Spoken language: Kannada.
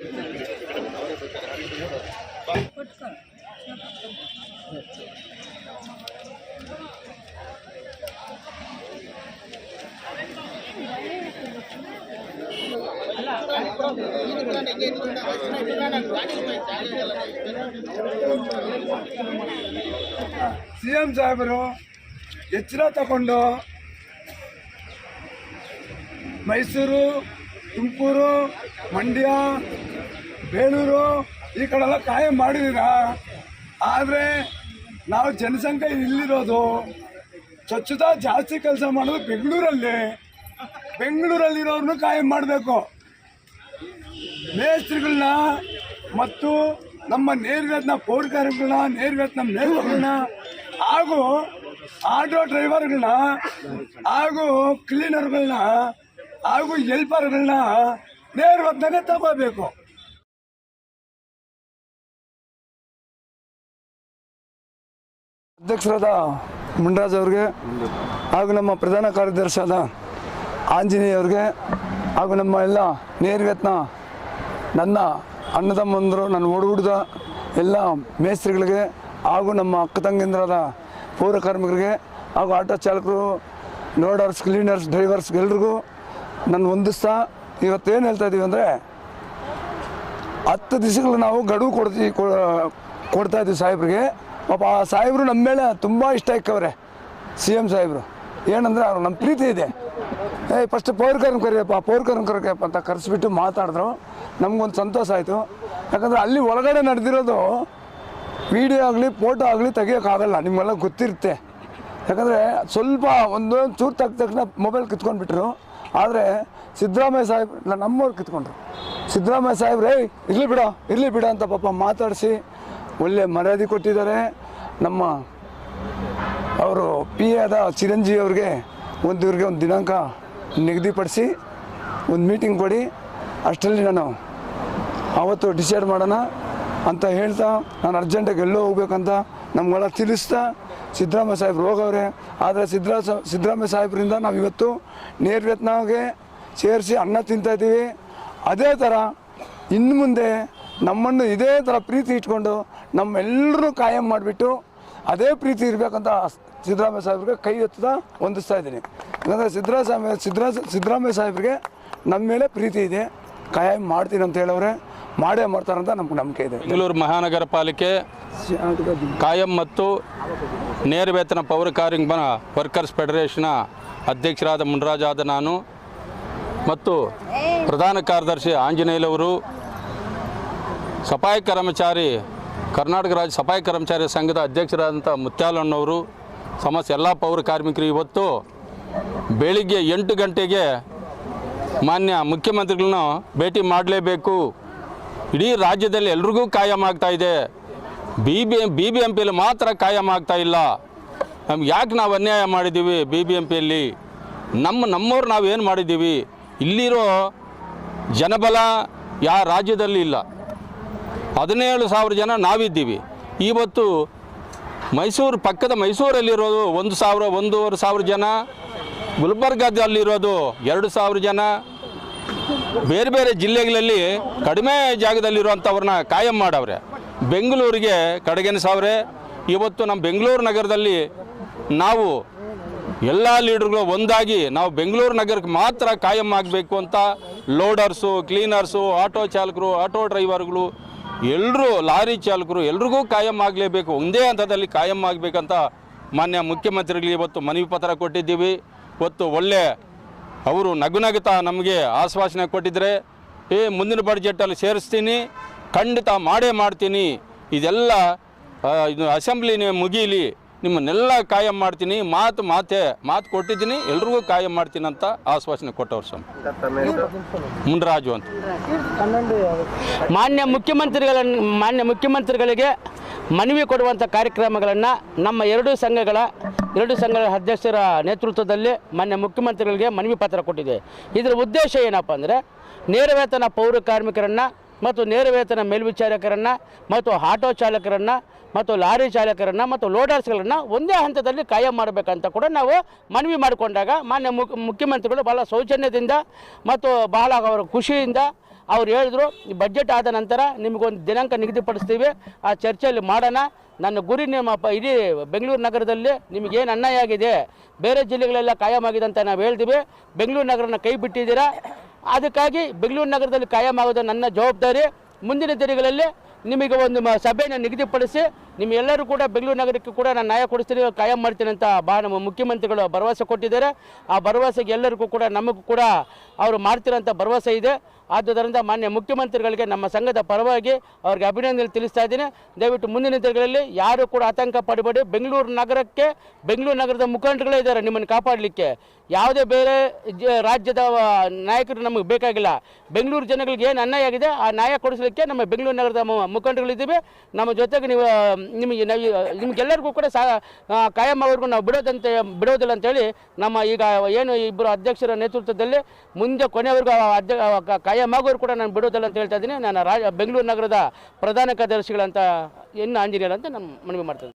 ಸಿ ಎಂ ಸಾಹೇಬರು ಎಚ್ಚರ ತಗೊಂಡು ಮೈಸೂರು ತುಮಕೂರು ಮಂಡ್ಯ ಬೇಲೂರು ಈ ಕಡೆಲ್ಲ ಕಾಯಂ ಮಾಡಿದೀರ ಆದರೆ ನಾವು ಜನಸಂಖ್ಯೆ ಇಲ್ಲಿರೋದು ಸ್ವಚ್ಛತಾ ಜಾಸ್ತಿ ಕೆಲಸ ಮಾಡೋದು ಬೆಂಗಳೂರಲ್ಲಿ. ಬೆಂಗಳೂರಲ್ಲಿರೋರನ್ನು ಕಾಯಂ ಮಾಡಬೇಕು. ಮೇಸ್ತ್ರಿಗಳನ್ನ ಮತ್ತು ನಮ್ಮ ನೇರ್ವೇತನ ಪೌರಕಾರಗಳನ್ನ ನೇರ್ಗತ್ನ ಮೇಸ್ತ್ರಿಗಳನ್ನ, ಹಾಗೂ ಆಟೋ ಡ್ರೈವರ್ಗಳನ್ನ, ಹಾಗೂ ಕ್ಲೀನರ್ಗಳನ್ನ, ಹಾಗೂ ಹೆಲ್ಪರ್ಗಳನ್ನ ನೇರ್ವೇತನೇ ತಗೋಬೇಕು. ಅಧ್ಯಕ್ಷರಾದ ಮುನ್ರಾಜ್ ಅವ್ರಿಗೆ ಹಾಗೂ ನಮ್ಮ ಪ್ರಧಾನ ಕಾರ್ಯದರ್ಶಿಯಾದ ಆಂಜನೇಯ ಅವ್ರಿಗೆ ಹಾಗೂ ನಮ್ಮ ಎಲ್ಲ ನೇರ್ಗತ್ನ ನನ್ನ ಅನ್ನದಮ್ಮಂದರು ನನ್ನ ಒಡಹುಡ್ದ ಎಲ್ಲ ಮೇಸ್ತ್ರಿಗಳಿಗೆ ಹಾಗೂ ನಮ್ಮ ಅಕ್ಕ ತಂಗಿಂದ್ರಾದ ಪೌರ ಕಾರ್ಮಿಕರಿಗೆ ಹಾಗೂ ಆಟೋ ಚಾಲಕರು, ಲೋಡರ್ಸ್, ಕ್ಲೀನರ್ಸ್, ಡ್ರೈವರ್ಸ್ ಎಲ್ರಿಗೂ ನನ್ನ ಹೊಂದಿಸ್ತಾ ಇವತ್ತೇನು ಹೇಳ್ತಾ ಇದ್ದೀವಿ ಅಂದರೆ ಹತ್ತು ದಿವಸಗಳು ನಾವು ಗಡುವು ಕೊಡ್ತೀವಿ ಕೊಡ್ತಾ ಇದ್ದೀವಿ ಸಾಹೇಬ್ರಿಗೆ. ಪಾಪ ಆ ಸಾಹೇಬರು ನಮ್ಮ ಮೇಲೆ ತುಂಬ ಇಷ್ಟ ಇಕ್ಕವ್ರೆ ಸಿ ಎಂ ಸಾಹೇಬರು. ಏನಂದರೆ ಅವ್ರು ನಮ್ಮ ಪ್ರೀತಿ ಇದೆ. ಏಯ್ ಫಸ್ಟ್ ಪೌರ್ಕರ್ನ ಕರಿಯಪ್ಪ ಪೌರ್ಕರ್ನ ಕರೆಯಪ್ಪ ಅಂತ ಕರೆಸ್ಬಿಟ್ಟು ಮಾತಾಡಿದ್ರು. ನಮಗೊಂದು ಸಂತೋಷ ಆಯಿತು. ಯಾಕಂದರೆ ಅಲ್ಲಿ ಒಳಗಡೆ ನಡೆದಿರೋದು ವಿಡಿಯೋ ಆಗಲಿ ಫೋಟೋ ಆಗಲಿ ತೆಗಿಯೋಕ್ಕಾಗಲ್ಲ ನಿಮಗೆಲ್ಲ ಗೊತ್ತಿರುತ್ತೆ. ಯಾಕಂದರೆ ಸ್ವಲ್ಪ ಒಂದು ಚೂರು ತೆಗ್ದ ತಕ್ಷಣ ಮೊಬೈಲ್ ಕಿತ್ಕೊಂಡ್ಬಿಟ್ರು. ಆದರೆ ಸಿದ್ದರಾಮಯ್ಯ ಸಾಹೇಬ್ ನಮ್ಮವ್ರು ಕಿತ್ಕೊಂಡ್ರು. ಸಿದ್ದರಾಮಯ್ಯ ಸಾಹೇಬ್ರೇ ಇರಲಿ ಬಿಡ ಇರಲಿ ಬಿಡ ಅಂತ ಪಾಪ ಮಾತಾಡಿಸಿ ಒಳ್ಳೆ ಮರ್ಯಾದೆ ಕೊಟ್ಟಿದ್ದಾರೆ. ನಮ್ಮ ಅವರು ಪಿ ಆದ ಚಿರಂಜೀವಿ ಅವ್ರಿಗೆ ಒಂದು ಇವ್ರಿಗೆ ಒಂದು ದಿನಾಂಕ ನಿಗದಿಪಡಿಸಿ ಒಂದು ಮೀಟಿಂಗ್ ಕೊಡಿ. ಅಷ್ಟರಲ್ಲಿ ನಾನು ಆವತ್ತು ಡಿಸೈಡ್ ಮಾಡೋಣ ಅಂತ ಹೇಳ್ತಾ ನಾನು ಅರ್ಜೆಂಟಾಗಿ ಎಲ್ಲೋ ಹೋಗ್ಬೇಕಂತ ನಮ್ಗೆಲ್ಲ ತಿಳಿಸ್ತಾ ಸಿದ್ದರಾಮಯ್ಯ ಸಾಹೇಬ್ರು ಹೋಗವ್ರೆ ಆದರೆ ಸಿದ್ದರಾ ಸಿದ್ದರಾಮಯ್ಯ ಸಾಹೇಬ್ರಿಂದ ನಾವು ಇವತ್ತು ನೇರ್ವೇತನಾಗೆ ಸೇರಿಸಿ ಅನ್ನ ತಿಂತಾ ಇದ್ದೀವಿ. ಅದೇ ಥರ ಇನ್ನು ಮುಂದೆ ನಮ್ಮನ್ನು ಇದೇ ಥರ ಪ್ರೀತಿ ಇಟ್ಕೊಂಡು ನಮ್ಮೆಲ್ಲರೂ ಕಾಯಂ ಮಾಡಿಬಿಟ್ಟು ಅದೇ ಪ್ರೀತಿ ಇರಬೇಕಂತ ಸಿದ್ದರಾಮಯ್ಯ ಸಾಹೇಬ್ರಿಗೆ ಕೈ ಎತ್ತದ ಹೊಂದಿಸ್ತಾ ಇದ್ದೀನಿ. ಯಾಕಂದರೆ ಸಿದ್ದರಾಮಯ್ಯ ಸಿದ್ದರಾ ಸಿದ್ದರಾಮಯ್ಯ ಸಾಹೇಬ್ರಿಗೆ ನಮ್ಮ ಮೇಲೆ ಪ್ರೀತಿ ಇದೆ. ಕಾಯಂ ಮಾಡ್ತೀನಿ ಅಂತ ಹೇಳವ್ರೆ. ಮಾಡೇ ಮಾಡ್ತಾರಂತ ನಮ್ಗೆ ನಂಬಿಕೆ ಇದೆ. ಬೆಂಗಳೂರು ಮಹಾನಗರ ಪಾಲಿಕೆ ಕಾಯಂ ಮತ್ತು ನೇರ ವೇತನ ಪೌರ ಕಾರ್ಮಿಕ ವರ್ಕರ್ಸ್ ಫೆಡರೇಷನ್ನ ಅಧ್ಯಕ್ಷರಾದ ಮುನ್ರಾಜ್ ಆದ ನಾನು ಮತ್ತು ಪ್ರಧಾನ ಕಾರ್ಯದರ್ಶಿ ಆಂಜನೇಯಲವರು ಸಫಾಯಿ ಕರ್ಮಚಾರಿ ಕರ್ನಾಟಕ ರಾಜ್ಯ ಸಫಾಯಿ ಕರ್ಮಚಾರಿ ಸಂಘದ ಅಧ್ಯಕ್ಷರಾದಂಥ ಮುತ್ಯಾಲಣ್ಣವರು ಸಮಸ್ತ ಎಲ್ಲ ಪೌರ ಕಾರ್ಮಿಕರು ಇವತ್ತು ಬೆಳಿಗ್ಗೆ ಎಂಟು ಗಂಟೆಗೆ ಮಾನ್ಯ ಮುಖ್ಯಮಂತ್ರಿಗಳನ್ನ ಭೇಟಿ ಮಾಡಲೇಬೇಕು. ಇಡೀ ರಾಜ್ಯದಲ್ಲಿ ಎಲ್ರಿಗೂ ಕಾಯಂ ಇದೆ. B B B B M ಪಿಯಲ್ಲಿ ಮಾತ್ರ ಕಾಯಂ ಆಗ್ತಾ ಇಲ್ಲ. ನಮ್ಗೆ ಯಾಕೆ ನಾವು ಅನ್ಯಾಯ ಮಾಡಿದ್ದೀವಿ ಬಿ ಬಿ ಎಂ ಪಿಯಲ್ಲಿ ನಮ್ಮ, ನಮ್ಮವ್ರು ನಾವು ಏನು ಮಾಡಿದ್ದೀವಿ? ಇಲ್ಲಿರೋ ಜನಬಲ ಯಾ ರಾಜ್ಯದಲ್ಲಿ ಇಲ್ಲ. ಹದಿನೇಳು ಸಾವಿರ ಜನ ನಾವಿದ್ದೀವಿ. ಇವತ್ತು ಮೈಸೂರು ಪಕ್ಕದ ಮೈಸೂರಲ್ಲಿರೋದು ಒಂದು ಸಾವಿರ, ಒಂದೂವರೆ ಸಾವಿರ ಜನ, ಗುಲ್ಬರ್ಗಾದಲ್ಲಿರೋದು ಎರಡು ಸಾವಿರ ಜನ, ಬೇರೆ ಬೇರೆ ಜಿಲ್ಲೆಗಳಲ್ಲಿ ಕಡಿಮೆ ಜಾಗದಲ್ಲಿರುವಂಥವ್ರನ್ನ ಕಾಯಂ ಮಾಡವ್ರೆ. ಬೆಂಗಳೂರಿಗೆ ಕಡೆಗೆನಿಸವ್ರೆ ಇವತ್ತು ನಮ್ಮ ಬೆಂಗಳೂರು ನಗರದಲ್ಲಿ ನಾವು ಎಲ್ಲ ಲೀಡರ್ಗಳು ಒಂದಾಗಿ ನಾವು ಬೆಂಗಳೂರು ನಗರಕ್ಕೆ ಮಾತ್ರ ಕಾಯಂ ಆಗಬೇಕು ಅಂತ, ಲೋಡರ್ಸು, ಕ್ಲೀನರ್ಸು, ಆಟೋ ಚಾಲಕರು, ಆಟೋ ಡ್ರೈವರ್ಗಳು ಎಲ್ಲರೂ ಲಾರಿ ಚಾಲಕರು ಎಲ್ರಿಗೂ ಕಾಯಂ ಆಗಲೇಬೇಕು. ಒಂದೇ ಹಂತದಲ್ಲಿ ಕಾಯಂ ಆಗಬೇಕಂತ ಮಾನ್ಯ ಮುಖ್ಯಮಂತ್ರಿಗಳಿಗೆ ಇವತ್ತು ಮನವಿ ಪತ್ರ ಕೊಟ್ಟಿದ್ದೀವಿ. ಇವತ್ತು ಒಳ್ಳೆ ಅವರು ನಗುನಗುತ್ತಾ ನಮಗೆ ಆಶ್ವಾಸನೆ ಕೊಟ್ಟಿದ್ದರೆ ಏ, ಮುಂದಿನ ಬಡ್ಜೆಟಲ್ಲಿ ಸೇರಿಸ್ತೀನಿ, ಖಂಡಿತ ಮಾಡೇ ಮಾಡ್ತೀನಿ. ಇದೆಲ್ಲ ಇದು ಅಸೆಂಬ್ಲಿನೇ ಮುಗೀಲಿ. ನಿಮ್ಮನ್ನೆಲ್ಲ ಕಾಯಂ ಮಾಡ್ತೀನಿ, ಮಾತು ಮಾತೆ, ಮಾತು ಕೊಟ್ಟಿದ್ದೀನಿ, ಎಲ್ರಿಗೂ ಕಾಯಂ ಮಾಡ್ತೀನಿ ಅಂತ ಆಶ್ವಾಸನೆ ಕೊಟ್ಟವ್ರು ಸ್ವಾಮಿ. ಮುನ್ರಾಜು ಅಂತ. ಮಾನ್ಯ ಮುಖ್ಯಮಂತ್ರಿಗಳನ್ನು ಮಾನ್ಯ ಮುಖ್ಯಮಂತ್ರಿಗಳಿಗೆ ಮನವಿ ಕೊಡುವಂಥ ಕಾರ್ಯಕ್ರಮಗಳನ್ನು ನಮ್ಮ ಎರಡೂ ಸಂಘಗಳ, ಎರಡು ಸಂಘಗಳ ಅಧ್ಯಕ್ಷರ ನೇತೃತ್ವದಲ್ಲಿ ಮಾನ್ಯ ಮುಖ್ಯಮಂತ್ರಿಗಳಿಗೆ ಮನವಿ ಪತ್ರ ಕೊಟ್ಟಿದೆ. ಇದರ ಉದ್ದೇಶ ಏನಪ್ಪ ಅಂದರೆ ನೇರ ವೇತನ ಪೌರ ಕಾರ್ಮಿಕರನ್ನು ಮತ್ತು ನೇರ ವೇತನ ಮೇಲ್ವಿಚಾರಕರನ್ನು ಮತ್ತು ಆಟೋ ಚಾಲಕರನ್ನು ಮತ್ತು ಲಾರಿ ಚಾಲಕರನ್ನು ಮತ್ತು ಲೋಡರ್ಸ್ಗಳನ್ನು ಒಂದೇ ಹಂತದಲ್ಲಿ ಕಾಯಂ ಮಾಡಬೇಕಂತ ಕೂಡ ನಾವು ಮನವಿ ಮಾಡಿಕೊಂಡಾಗ ಮಾನ್ಯ ಮುಖ್ಯ ಮುಖ್ಯಮಂತ್ರಿಗಳು ಭಾಳ ಸೌಜನ್ಯದಿಂದ ಮತ್ತು ಬಹಳ ಅವರ ಖುಷಿಯಿಂದ ಅವ್ರು ಹೇಳಿದ್ರು, ಈ ಬಜೆಟ್ ಆದ ನಂತರ ನಿಮಗೊಂದು ದಿನಾಂಕ ನಿಗದಿಪಡಿಸ್ತೀವಿ, ಆ ಚರ್ಚೆಯಲ್ಲಿ ಮಾಡೋಣ. ನನ್ನ ಗುರಿ ನಿಮ್ಮ ಪ- ಇಡೀ ಬೆಂಗಳೂರು ನಗರದಲ್ಲಿ ನಿಮಗೇನು ಅನ್ಯಾಯ ಆಗಿದೆ, ಬೇರೆ ಜಿಲ್ಲೆಗಳೆಲ್ಲ ಕಾಯಂ ಆಗಿದೆ ಅಂತ ನಾವು ಹೇಳ್ತೀವಿ ಬೆಂಗಳೂರು ನಗರನ ಕೈ ಬಿಟ್ಟಿದ್ದೀರಾ? ಅದಕ್ಕಾಗಿ ಬೆಂಗಳೂರು ನಗರದಲ್ಲಿ ಕಾಯಂ ಆಗೋದು ನನ್ನ ಜವಾಬ್ದಾರಿ. ಮುಂದಿನ ದಿನಗಳಲ್ಲಿ ನಿಮಗೆ ಒಂದು ಸಭೆಯನ್ನು ನಿಗದಿಪಡಿಸಿ ನಿಮ್ಮೆಲ್ಲರೂ ಕೂಡ ಬೆಂಗಳೂರು ನಗರಕ್ಕೆ ಕೂಡ ನಾನು ನ್ಯಾಯ ಕೊಡಿಸ್ತೀನಿ, ಕಾಯಂ ಮಾಡ್ತೀನಿ ಅಂತ ಬಾ ನಮ್ಮ ಮುಖ್ಯಮಂತ್ರಿಗಳು ಭರವಸೆ ಕೊಟ್ಟಿದ್ದಾರೆ. ಆ ಭರವಸೆಗೆ ಎಲ್ಲರಿಗೂ ಕೂಡ ನಮಗೂ ಕೂಡ ಅವರು ಮಾಡ್ತಿರೋಂಥ ಭರವಸೆ ಇದೆ. ಆದ್ದರಿಂದ ಮಾನ್ಯ ಮುಖ್ಯಮಂತ್ರಿಗಳಿಗೆ ನಮ್ಮ ಸಂಘದ ಪರವಾಗಿ ಅವ್ರಿಗೆ ಅಭಿನಂದನೆ ತಿಳಿಸ್ತಾ ಇದ್ದೀನಿ. ದಯವಿಟ್ಟು ಮುಂದಿನ ದಿನಗಳಲ್ಲಿ ಯಾರು ಕೂಡ ಆತಂಕ ಪಡಬೇಡಿ. ಬೆಂಗಳೂರು ನಗರಕ್ಕೆ ಬೆಂಗಳೂರು ನಗರದ ಮುಖಂಡರುಗಳೇ ಇದ್ದಾರೆ ನಿಮ್ಮನ್ನು ಕಾಪಾಡಲಿಕ್ಕೆ. ಯಾವುದೇ ಬೇರೆ ರಾಜ್ಯದ ನಾಯಕರು ನಮಗೆ ಬೇಕಾಗಿಲ್ಲ. ಬೆಂಗಳೂರು ಜನಗಳಿಗೆ ಏನು ಅನ್ಯಾಯ ಆಗಿದೆ, ಆ ನ್ಯಾಯ ಕೊಡಿಸಲಿಕ್ಕೆ ನಮ್ಮ ಬೆಂಗಳೂರು ನಗರದ ಮುಖಂಡರುಗಳಿದ್ದೀವಿ. ನಮ್ಮ ಜೊತೆಗೆ ನೀವು ನಿಮಗೆ ನಾವು ನಿಮಗೆಲ್ಲರಿಗೂ ಕೂಡ ಸಾ ಕಾಯಂ ಅವ್ರಿಗೂ ನಾವು ಬಿಡೋದಂತೆ, ಬಿಡೋದಿಲ್ಲ ಅಂತೇಳಿ ನಮ್ಮ ಈಗ ಏನು ಇಬ್ಬರು ಅಧ್ಯಕ್ಷರ ನೇತೃತ್ವದಲ್ಲಿ ಕೊನೆವರೆಗೂ ಕೊನೆಯವರೆಗೂ ಅಧ್ಯ ಕಾಯಮಾಗೋರು ಕೂಡ ನಾನು ಬಿಡೋದಿಲ್ಲ ಅಂತ ಹೇಳ್ತಾ ಇದ್ದೀನಿ. ನಾನು ರಾಜ, ಬೆಂಗಳೂರು ನಗರದ ಪ್ರಧಾನ ಕಾರ್ಯದರ್ಶಿಗಳಂತ ಎನ್ ಆಂಜನೇಯರ್ ಅಂತ ನಾನು ಮನವಿ ಮಾಡ್ತೇನೆ.